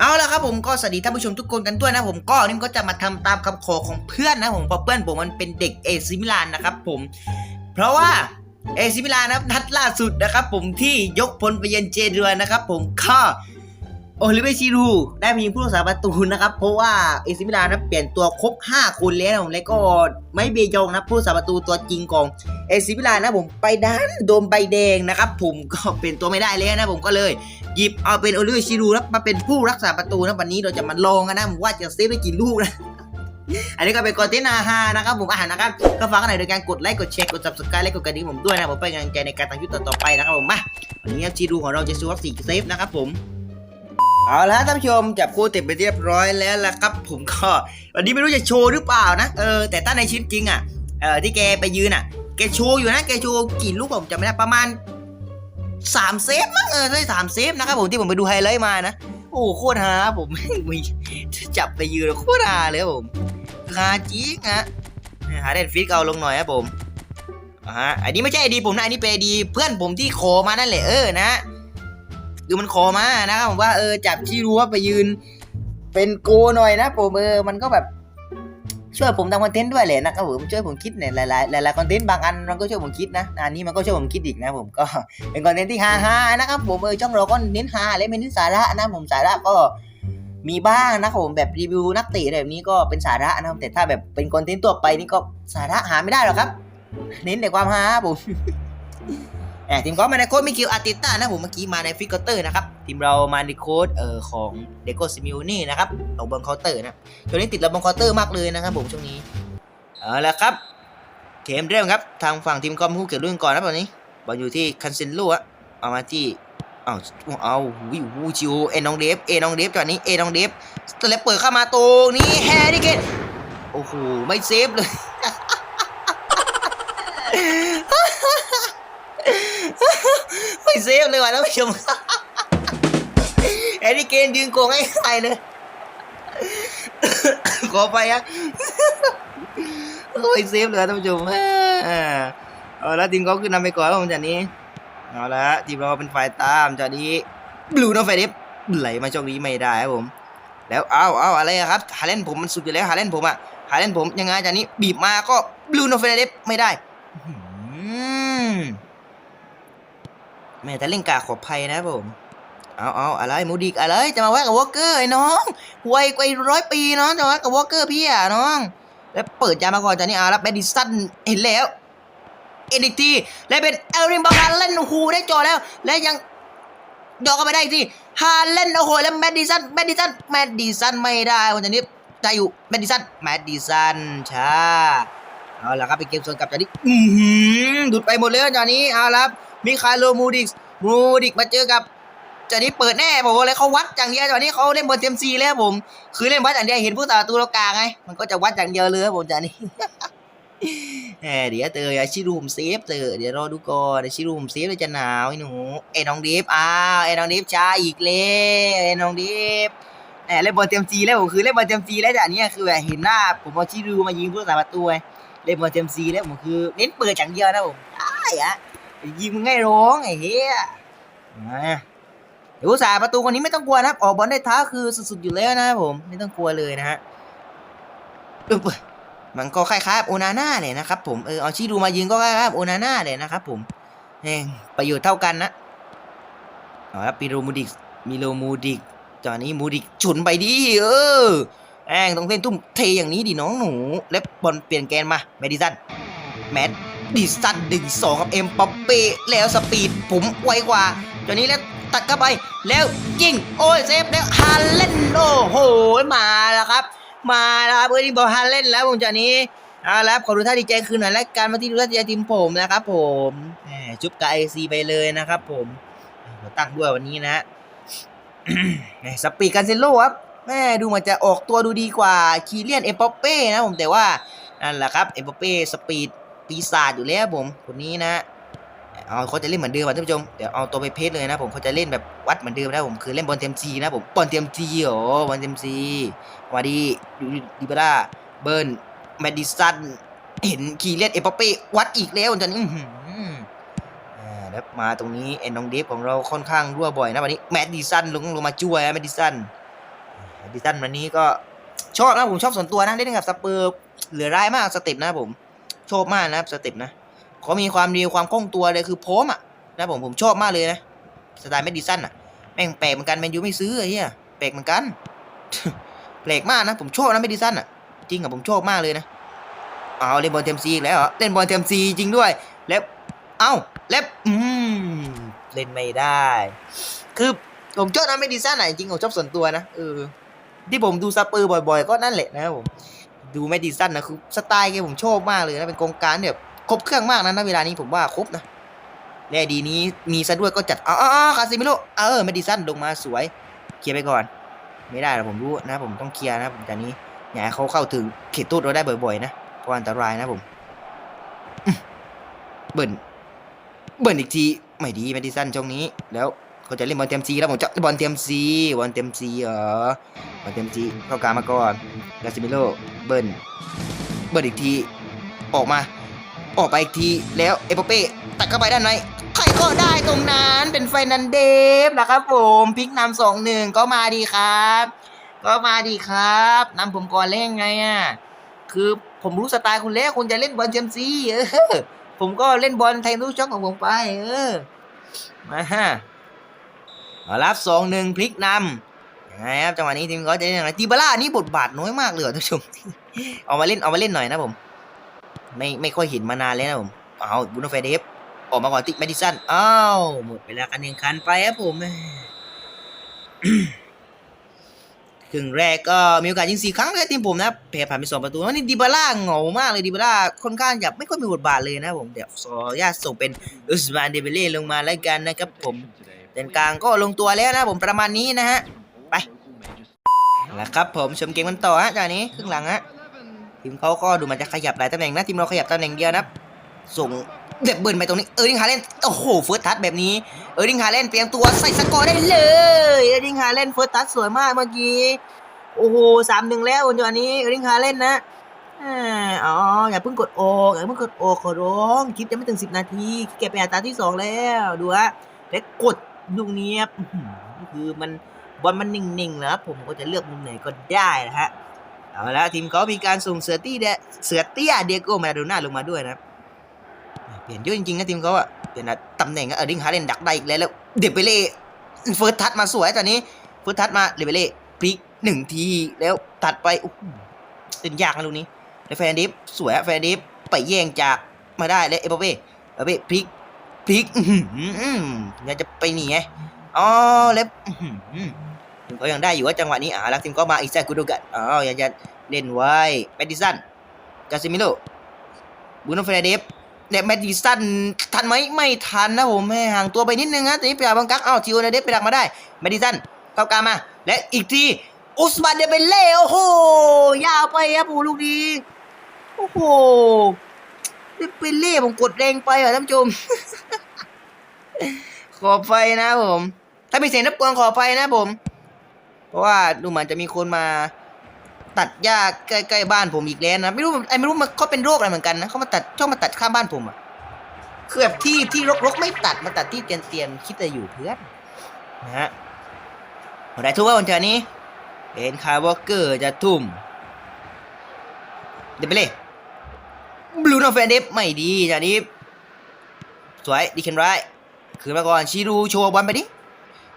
เอาละครับผมก็สวัสดีท่านผู้ชมทุกคนกันด้วยนะผมก็นี่ก็จะมาทำตามคำขอของเพื่อนนะผมเพราะเพื่อนผมมันเป็นเด็กเอซิมิลานนะครับผม เพราะว่าเอซิมิลานนะครับนัดล่าสุดนะครับ ผมที่ยกพลไปเยือนเจเดือนนะครับ ผมก็ โอลิเวชิรูได้มายิงผู้รักษาประตูนะครับ เพราะว่าเอซิมิลานนะเปลี่ยนตัวครบ 5 คนแล้วผมแล้วก็ไม่เบยองนะผู้รักษาประตูตัวจริงของเอซิมิลานนะผมไปดันโดนใบแดงนะครับ ผมก็เป็นตัวไม่ได้เลยนะผมก็เลย หยิบเอาเป็นโอลิเวชิรูแล้วมาเป็นผู้รักษาประตูนะวันนี้เราจะมาลองกันนะว่าจะเซฟได้กี่ลูกนะอันนี้ก็เป็นคอนเทนต์อาหารนะครับผมอาหารนะครับก็ฝากกันหน่อยโดยการกดไลค์กดแชร์กด subscribe และกดกระดิ่งผมด้วยนะผมเป็นกำลังใจในการทำคลิปต่อไปนะครับผมมาวันนี้ชิรูของเราจะซูวัคสี่เซฟนะครับผม เอาละท่านผู้ชมจับคู่เต็มไปเรียบร้อยแล้วละครับ ผมก็วันนี้ไม่รู้จะโชว์หรือเปล่านะเออแต่ถ้าในชีวิตจริงอะเออที่แกไปยืนอะแกโชว์อยู่นะแกโชว์กี่ลูกผมจำไม่ได้ประมาณสามเซฟมั้งเออใช่สามเซฟนะครับผมที่ผมไปดูไฮไลท์มานะโอ้โคตรฮาผมม่จับไปยืนโคตรฮาเลยผมฮาจริงฮะหาเดนฟิกเอาลงหน่อยครับผมอ่าฮะอันนี้ไม่ใช่ไอดีผมนะอันนี้เป็นไอดีเพื่อนผมที่ขอมานั่นแหละเออนะ ดูมันขอมานะครับผมว่าเออจับที่รู้ว่าไปยืน เป็นโกหน่อยนะผมเออมันก็แบบช่วยผมทำคอนเทนต์ด้วยแหละนะครับผมช่วยผมคิดเนี่ยหลายๆหลายๆคอนเทนต์บางอันมันก็ช่วยผมคิดนะอันนี้มันก็ช่วยผมคิดอีกนะผมก็เป็นคอนเทนต์ที่ฮาฮาๆนะครับผมเออช่องเราก็เน้นฮาและเน้นสาระนะผมสาระก็มีบ้างนะครับผมแบบรีวิวนักเตะอะไรแบบนี้ก็เป็นสาระนะครับแต่ถ้าแบบเป็นคอนเทนต์ตัวไปนี่ก็สาระหาไม่ได้หรอกครับ เน้นแต่ความฮาผม อทีมก็มาในโค้ดมิคิวอาร์ติต้านะผมเมื่อกี้มาในฟิกเตอร์นะครับทีมเรามาในโค้ดเอ่อของเดโกซิมิโอนี่นะครับลงบนเคาน์เตอร์นะช่วนี้ติดระบงเคาน์เตอร์มากเลยนะครับผมช่วงนี้เอาละครับเกมเริ่มครับทางฝั่งทีมคอมผู้เกี่ยวเรื่องก่อนนะตอนนี้บอลอยู่ที่คันเซนโลอะเอามาที่เอาเอาวิวจิโอเอ็นน้องเดฟเอ็นน้องเดฟจอดนี้เอ็นน้องเดฟสเตลปเปิดเข้ามาตรงนี้แฮร์รี่เกนโอ้โหไม่เซฟเลย ไม่ เซฟเลยว่ะท่านผู้ชมแฮร์รี่เกนยืนโกงให้ใครเลยขอไปอะโอ้ยเซฟเลยท่านผู้ชมเอาละทีมเขาขึ้นนำไปก่อนครับผมจากนี้เอาละทีมเราเป็นฝ่ายตามจากนี้บลูโนไฟเดฟไหลมาช่วงนี้ไม่ได้ครับผม แล้วเอาเอาอะไรครับฮาเลนผมมันสุดอยู่แล้วฮาเลนผมอะฮาเลนผมยังไงจากนี้บีบมาก็บลูโนไฟเดฟไม่ได้อื้อหือ แม่แต่เล่นกาขอภัยนะผม เอาเอาอะไรมูดิกอะไร จะมาแวะกับวอลเกอร์ไอ้น้องวัยกว่าร้อยปีน้องจะมาแวะกับวอลเกอร์พี่อะน้อง แล้วเปิดยามาก่อนจากนี้อารับแมดิสันเห็นแล้วเอ็นอีกทีและเป็นเอลริมบอลเล่นโอ้โหได้จอแล้ว และยังดอกก็ไปได้อีกทีฮาเล่นโอ้โหแล้วแมดดิสันแมดดิสันแมดดิสันไม่ได้คนนี้ได้อยู่แมดดิสันแมดดิสันช้าเอาละครับไปเกมส่วนกับจากนี้ดูดไปหมดเลยจานี้เอาละครับ มิคาโลมูดิกมูดิกมาเจอกับจากนี้เปิดแน่บอกว่าเลยเขาวัดอย่างเดียวจากนี้เขาเล่นบอลเต็มซีแล้วผม คือเล่นวัดอย่างเดียวเห็นผู้สาประตูเรากลางไงมันก็จะวัดอย่างเดียวเลยครับผมจานี่แหมเดี๋ยวเตยอชิรูมเซฟเตอเดี๋ยวรอดูก่อนอชิรูมเซฟเลยจะหนาวไอ้หนูไอ้น้องดิฟอ้าวไอ้น้องดิฟช้าอีกแล้วไอ้น้องดิฟแหมเล่นบอลเต็มซีแล้วผมคือเล่นบอลเต็มซีแล้วจากนี้คือแบบเห็นหน้าผมเอาชิรูมายิงผู้สาประตูไงเล่นบอลเต็มซีแล้วผมคือเน้นเปิดอย่างเดียวนะผมได้อะ ยิงมึงง่ายร้องไอ้เหี้ยมาเดี๋ยวสาประตูคนนี้ไม่ต้องกลัวนะครับ ออกบอลได้เท้าคือสุดๆอยู่แล้วนะครับผมไม่ต้องกลัวเลยนะฮะอึบมันก็คล้ายๆโอนาน่าเลยนะครับผมเออเอาชิดูมายิงก็คล้ายๆโอนาน่าเลยนะครับผมเองประโยชน์เท่ากันนะเอาละปีโรมูดิกมิโลมูดิกจอนนี้มูดิกฉุนไปดิเออแองต้องเล่นตุ้มเทอย่างนี้ดิน้องหนู แล้วบอลเปลี่ยนแกนมาแมดิสันแมด ดิสันดึงสองกับเอ็มปัปเป้แล้วสปีดผมไวกว่าจอนนี้แล้วตัดเข้าไปแล้วยิงโอ้ยเซฟแล้วฮาเลนโอ้โหมาแล้วครับ มาแล้วครับเออนี่บอลฮาเล่นแล้วผมจากนี้เอาละครับขอดูท่าดีใจคืนหน่อยและการมาที่ดูท่าดีใจทีมผมนะครับผมแหมจุ๊บกับไอซีไปเลยนะครับผมเราตั้งด้วยวันนี้นะฮะแหมสปีดกันเซนโลครับแม่ดูมันจะออกตัวดูดีกว่าคีเลียนเอปอเป้นะผมแต่ว่านั่นแหละครับเอปอเป้สปีด ปีศาจอยู่แล้วผมคนนี้นะเอาเขาจะเล่นเหมือนเดิมอะท่านผู้ชมเดี๋ยวเอาตัวไปเพชรเลยนะผมเขาจะเล่นแบบวัดเหมือนเดิมนะผมคือเล่นบอลเต็มซีนะผมบอลเต็มซีโอ้บอลเต็มซีมาดีดูดิบาร่าเบิร์นแมดดิสันเห็นคีเลียนเอปเป้วัดอีกแล้วจนอื้อหืออ่าแล้วมาตรงนี้เอ็นน้องเดฟของเราค่อนข้างรั่วบ่อยนะวันนี้แมดดิสันลงลงมาช่วยแมดดิสันแมดิสันวันนี้ก็ชอบนะผมชอบส่วนตัวนะเล่นกับสเปอร์เหลือร้ายมากสเต็ปนะผม ชอบมากนะครับสเต็ปนะเขามีความดีความคล่องตัวเลยคือโพร้อมอะนะผมผมชอบมากเลยนะสไตล์แมดดิสันอะแม่งแปลกเหมือนกันแมนยูไม่ซื้อไอ้เหี้ยแปลกเหมือนกันแปลกมากนะผมชอบนะแมดดิสันอะจริงอะผมชอบมากเลยนะเอาเล่นบอลเทมซีอีกแล้วเหรอเล่นบอลเทมซีจริงด้วยแล้วเอ้าแล้วอืมเล่นไม่ได้ คือผมชอบนะแมดดิสันอะจริงผมชอบส่วนตัวนะเออที่ผมดูสเปอร์บ่อย ๆ ก็นั่นแหละนะครับผม ดูแมดดิสันนะคือสไตล์แกผมชอบมากเลยนะเป็นกองการแบบครบเครื่องมากนะณเวลานี้ผมว่าครบนะและดีนี้มีซะด้วยก็จัดอ๋ออ๋อคาซิมิโร่เออแมดดิสันลงมาสวย เคลียร์ไปก่อน ไม่ได้หรอกผมรู้นะ ผมต้องเคลียร์นะผมจากนี้อย่าให้เขาเข้าถึงเขตโทษเราได้บ่อยๆนะเพราะอันตรายนะผมเบิ่นเบิ่นอีกทีไม่ดีแมดดิสันช่วงนี้ แล้วเขาจะเล่นบอลเต็มซีแล้วผมจะบอลเต็มซีบอลเต็มซีเหรอ มาเต็มทีเข้ากลางมาก่อนกาซิมิโลเบิ้ลเบิ้ลอีกที ออกมา ออกไปอีกทีแล้วเอปเป้ตัดเข้าไปด้านในใครก็ได้ตรงนั้นเป็นไฟนันเดฟนะครับผมพลิกนำสองหนึ่งก็มาดีครับ ก็มาดีครับนำผมก่อนเล่นไงอะคือผมรู้สไตล์คุณแล้วคุณจะเล่นบอลเชมซีเออผมก็เล่นบอลไทยรู้ช่องของผมไป เออ มาฮะรับสองหนึ่งพลิกนำ ยังไงครับจังหวะนี้ทีมเขาจะเล่นยังไงตีบาร่านี่บทบาทน้อยมากเลยเหรอท่านผู้ชมเอามาเล่นเอามาเล่นหน่อยนะผม ไม่ไม่ค่อยเห็นมานานแล้วนะผมเอาบุนโนเฟเดฟออกมาก่อนติแมดิสันอ้าวหมดเวลาการแข่งขันไปครับผมครึ่งแรกก็มีโอกาสยิงสี่ครั้งเลยทีมผมนะแพ้ผ่านไปสองประตูนี่ดิบาร่าเหงามากเลยดิบาร่าค่อนข้างจะไม่ค่อยมีบทบาทเลยนะผมเดี๋ยวขออนุญาส่งเป็นอุสมานเดเบเล่ลงมาแล้วกันนะครับผมเด่นกลางก็ลงตัวแล้วนะผมประมาณนี้นะฮะ ไป แล้วครับผมชมเกมกันต่อฮะจากนี้ครึ่งหลังฮะทีมเขาก็ดูมันจะขยับหลายตำแหน่งนะทีมเราขยับตำแหน่งเดียวนะส่งเด็บเบิร์นไปตรงนี้เออร์ดิงฮาเลนโอ้โหเฟิร์สทัชแบบนี้เออร์ดิงฮาเลนเตรียมตัวใส่สกอร์ได้เลยเออร์ดิงฮาเลนเฟิร์สทัชสวยมากเมื่อกี้โอ้โหสามหนึ่งแล้วจังนี้เออร์ดิงฮาเลนนะอ๋ออย่าเพิ่งกดออกอย่าเพิ่งกดออขอร้องคลิปจะไม่ถึงสิบนาทีเก็บไปอัตราที่สองแล้วดูฮะแล้วกดลูกนี้คือมัน บอลมันนิ่งๆนะครับผมก็จะเลือกมุมไหนก็ได้นะฮะเอาละทีมเขามีการส่งเสือตี้เดเสือเตี้ยเดียโก้มาราโดน่าลงมาด้วยนะเปลี่ยนเยอะจริงๆนะทีมเขาอะเปลี่ยนตำแหน่งอะเออร์ดิงฮาเลนดักได้อีกแล้วแล้วเดเบเล่เฟิร์สทัชมาสวยตอนนี้เฟิร์สทัชมาเดเบเล่พลิกหนึ่งทีแล้วตัดไปเล่นยากนะลูกนี้แล้วแฟนดิฟสวยแฟนดิฟไปแย่งจากมาได้แล้วเอเปเป้เอเปเป้พลิกพลิกอื้อหืออื้ออยากจะไปหนีไงอ๋อแล้ว อื้อหือทีมเขายังได้อยู่ว่าจังหวะนี้อ่าแล้วทีมก็มาอีกแซกุโดกันอ๋อยังจะเล่นไว้แมดดิสันกาซิมิโลบูโนเฟรเดฟเนี่ยแมดดิสันทันไหมไม่ทันนะผมแม่ห่างตัวไปนิดนึงนะตอนนี้เปียบังกักอ้าวทิโอนาเดฟไปดักมาได้แมดดิสันเข้ากลางมา และอีกทีอุสมานเดเบเล่โอ้โหยาวไปครับปูลูกนี้โอ้โหเดเบเล่ผมกดแรงไปเหรอท่านผู้ชมขอไฟนะผม ถ้ามีเสียงรบกวนขอไฟนะผม เพราะว่าดูเหมือนจะมีคนมาตัดหญ้าใกล้ๆบ้านผมอีกแล้วนะไม่รู้ไอ้ไม่รู้มันเขาเป็นโรคอะไรเหมือนกันนะเขามาตัดชอบมาตัดข้างบ้านผมอะคือแบบที่ที่รกๆไม่ตัดมาตัดที่เตียนๆคิดจะอยู่เพื่อนนะฮะอะไรทุกว่าวันเทอนี้เป็นคาร์วอเกอร์จะทุ่มเดี๋ยวไปเลยบลูโนแฟนเดฟไม่ดีจากนี้สวยดีเคนไรคืนมาก่อนชิรูโชว์บอลไปดิ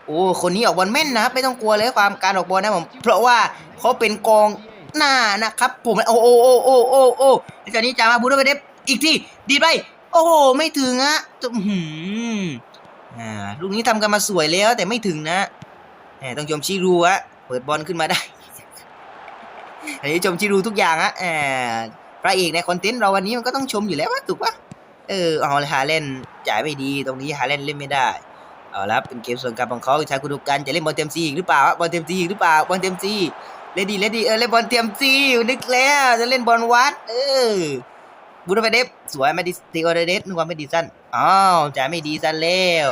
โอ้คนนี้ออกบอลแม่นนะครับไม่ต้องกลัวเลยความการออกบอลนะผมเพราะว่าเขาเป็นกองหน้านะครับ ผมโอ้โอ้โอ้โอ้โอ้โอ้จากนี้จะมาบูโดไปเดฟอีกทีดีไปโอ้โหไม่ถึงอะอือหืออ่าลูกนี้ทำกันมาสวยแล้ว แต่ไม่ถึงนะแหมต้องชมชิรูอะเปิดบอลขึ้นมาได้อันนี้ชมชิรูทุกอย่างอะแหมพระเอกในคอนเทนต์เราวันนี้มันก็ต้องชมอยู่แล้ววะถูกปะเออเอาเลยฮาเล่นจ่ายไม่ดีตรงนี้ฮาเล่นเล่นไม่ได้ เอาละเป็นเกมส่วนกลางของเขาชายกุดุกันจะเล่นบอลเต็มซีอีกหรือเปล่าบอลเต็มซีอีกหรือเปล่าบอลเต็มซีเลดี้เลดี้เออเล่นบอลเต็มซีนึกแล้วจะเล่นบอลวัด เออบูโนเฟเดฟสวยไม่ดิตีโอเดเดสนึกว่าไม่ดีสั้นอ้าวจ่ายไม่ดีสั้นแล้ว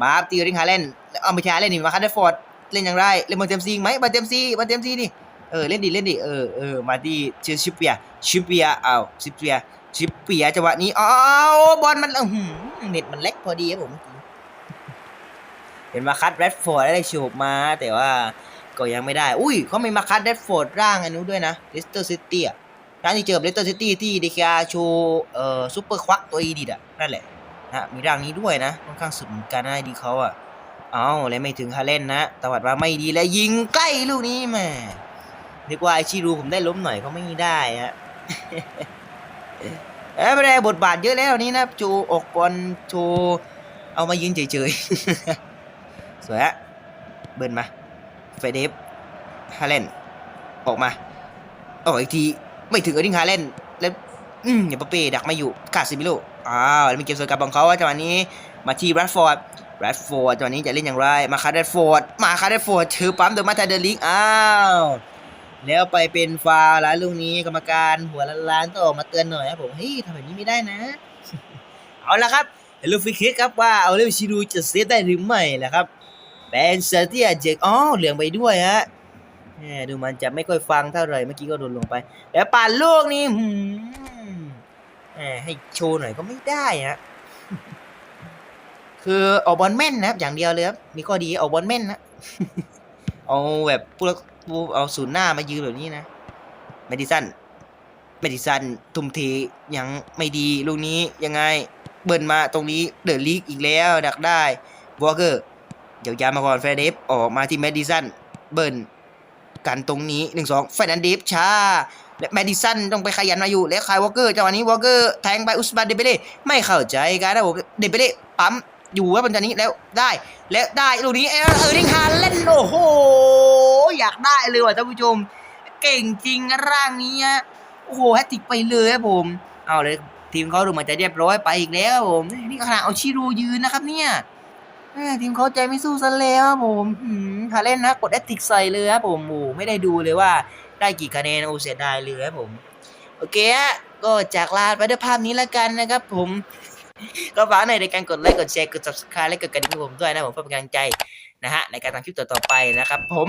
มาครับตีริงฮาเลนเอาไม่ใช่เล่นนี่มาคันเดฟอร์ดเล่นอย่างไรเล่นบอลเต็มซีไหมบอลเต็มซีบอลเต็มซีดิเออเล่นดีเล่นดีเออเออมาที่เชชิเปียชิเปียเอาชิเปียชิเปียจังหวะนี้อ้าวบอลมันอื้ออเน็ตมันเล็กพอดีครับผม เห็นว่าคัดแรดฟอร์ดได้โฉบมา แต่ว่าก็ยังไม่ได้ อุ้ยเขามีมาคัดเดดฟอร์ดร่างอันนู้นด้วยนะเลสเตอร์ซิตี้อะร้านที่เจอเลสเตอร์ซิตี้ที่เดคาโชเอ่อซูเปอร์ควักตัวอีดิดอะนั่นแหละนะมีร่างนี้ด้วยนะค่อนข้างสุดเหมือนกันนะไอดีเขาอะเอาเลยไม่ถึงฮาเล่นนะตวัดว่าไม่ดีและยิงใกล้ลูกนี้แม่นึกว่าไอชิรูผมได้ล้มหน่อยก็ไม่ได้ฮะเอ้ไม่ได้บทบาทเยอะแล้วนี้นะ จูออกบอลโชเอามายืนเฉยๆ สวยฮะเบิร์นมาเฟเดฟฮาเลนออกมาออกอีกทีไม่ถึงเออร์ดิงฮาเลนแล้วอืมอย่าปะเป้ดักไม่อยู่กาซิมิโลอ้าวแล้วมีเกมสวนกลับของเขาว่าจังหวะนี้มาที่แรดฟอร์ดแรดฟอร์ดจังหวะนี้จะเล่นอย่างไร มาคาร์แรดฟอร์ดมาคาร์แรดฟอร์ดถือปั๊มเดอะมาตาเดลิงอ้าวแล้วไปเป็นฟาวล์แล้วลูกนี้กรรมการหัวล้านๆต้องออกมาเตือนหน่อยครับผมเฮ้ยทำแบบนี้ไม่ได้นะ เอาละครับเฮลโลฟิคิกครับว่าเอาเรื่องชิรูจะเซฟได้หรือไม่ล่ะครับ เป็นเซอร์เตียเจกอ๋อเหลืองไปด้วยฮะแหมดูมันจะไม่ค่อยฟังเท่าไหร่เมื่อกี้ก็โดนลงไป แล้วป่านลูกนี่แหมให้โชว์หน่อยก็ไม่ได้ฮะคือออกบอลแม่นนะครับ อย่างเดียวเลยครับมีข้อดีออกบอลแม่นนะเอาแบบผู้รักผู้เอาศูนย์หน้ามายืนแบบนี้นะเมดิสันเมดิสันทุ่มเทยังไม่ดีลูกนี้ยังไง เบิร์นมาตรงนี้เดอะลีกอีกแล้วดักได้วอลเกอร์ เดี๋ยวยามาก่อนแฟร์เดฟออกมาที่เมดดิสันเบิร์นกันตรงนี้หนึ่งสองแฟร์นันเดฟช้าและแมดิสันต้องไปขยันมาอยู่ แล้วคายวอลเกอร์จังหวะนี้วอลเกอร์แทงไปอุสบานเดเบเล่ไม่เข้าใจกันนะผมเดเบเล่ปั๊มอยู่ว่าบนจันนี้แล้วได้ แล้วได้ลูกนี้เออเออริงฮาเล่นโอ้โหอยากได้เลยว่ะท่านผู้ชม เก่งจริงร่างนี้โอ้โหแฮตติกไปเลยครับผม เอาเลยทีมเขาดูเหมือนจะเรียบร้อยไปอีกแล้วผมนี่ขนาดเอาชิรูยืนนะครับเนี่ย แม่ทีมเขาใจไม่สู้ซะแล้วครับผมหืมฮาเล่นนะ กดแอตติกใส่เลยครับผมโอ้ไม่ได้ดูเลยว่าได้กี่คะแนนโอ้เสียดายเลยครับผม โอเคฮะก็จากลาไปด้วยภาพนี้แล้วกันนะครับผม ก็ฝากหน่อยในการกดไลค์กดแชร์กด subscribe และกดกระดิ่งให้ผมด้วยนะผมเพื่อเป็นกำลังใจนะฮะในการทำคลิปต่อๆไปนะครับผม